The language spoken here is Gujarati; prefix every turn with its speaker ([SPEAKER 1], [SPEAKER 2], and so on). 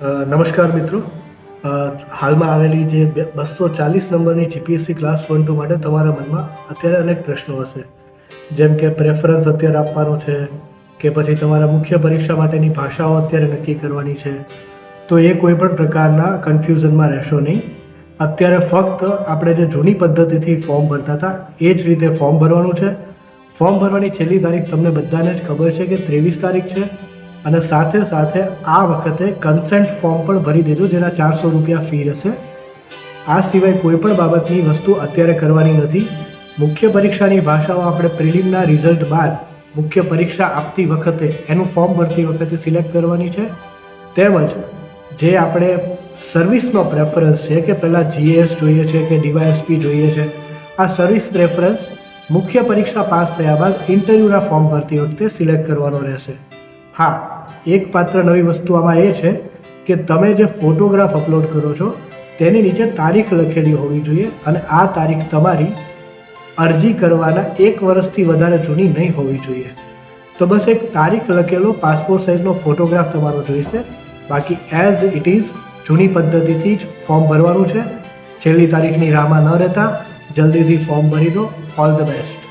[SPEAKER 1] નમસ્કાર મિત્રો. હાલમાં આવેલી જે બસો ચાલીસ નંબરની જીપીએસસી ક્લાસ વન ટુ માટે તમારા મનમાં અત્યારે અનેક પ્રશ્નો હશે. જેમ કે પ્રેફરન્સ અત્યારે આપવાનો છે, કે પછી તમારા મુખ્ય પરીક્ષા માટેની ભાષાઓ અત્યારે નક્કી કરવાની છે. તો એ કોઈ પણ પ્રકારના કન્ફ્યુઝનમાં રહેશો નહીં. અત્યારે ફક્ત આપણે જે જૂની પદ્ધતિથી ફોર્મ ભરતા હતા, એ જ રીતે ફોર્મ ભરવાનું છે. ફોર્મ ભરવાની છેલ્લી તારીખ તમને બધાને જ ખબર છે કે ત્રેવીસ તારીખ છે. અને સાથે સાથે આ વખતે કન્સેન્ટ ફોર્મ પણ ભરી દેજો, જેના ચારસો રૂપિયા ફી રહેશે. આ સિવાય કોઈ પણ બાબતની વસ્તુ અત્યારે કરવાની નથી. મુખ્ય પરીક્ષાની ભાષાઓ આપણે પ્રિલિમના રિઝલ્ટ બાદ મુખ્ય પરીક્ષા આપતી વખતે, એનું ફોર્મ ભરતી વખતે સિલેક્ટ કરવાની છે. તેમજ જે આપણે સર્વિસનો પ્રેફરન્સ છે, કે પહેલાં જીએસ જોઈએ છે, કે ડીવાયએસપી જોઈએ છે, આ સર્વિસ પ્રેફરન્સ મુખ્ય પરીક્ષા પાસ થયા બાદ ઇન્ટરવ્યૂના ફોર્મ ભરતી વખતે સિલેક્ટ કરવાનો રહેશે. હા એક પાત્ર નવી વસ્તુ આમાં એ છે કે તમે જે ફોટોગ્રાફ અપલોડ કરો છો, તેની નીચે તારીખ લખેલી હોવી જોઈએ અને આ તારીખ તમારી અરજી કરવાના એક વર્ષથી વધારે જૂની નહીં હોવી જોઈએ. તો બસ એક તારીખ લખેલો પાસપોર્ટ સાઇઝનો ફોટોગ્રાફ તમારો જોઈશે. બાકી એઝ ઇટ ઇઝ જૂની પદ્ધતિથી જ ફોર્મ ભરવાનું છે. છેલ્લી તારીખની રાહમાં ન રહેતા, જલ્દીથી ફોર્મ ભરી દો. All the best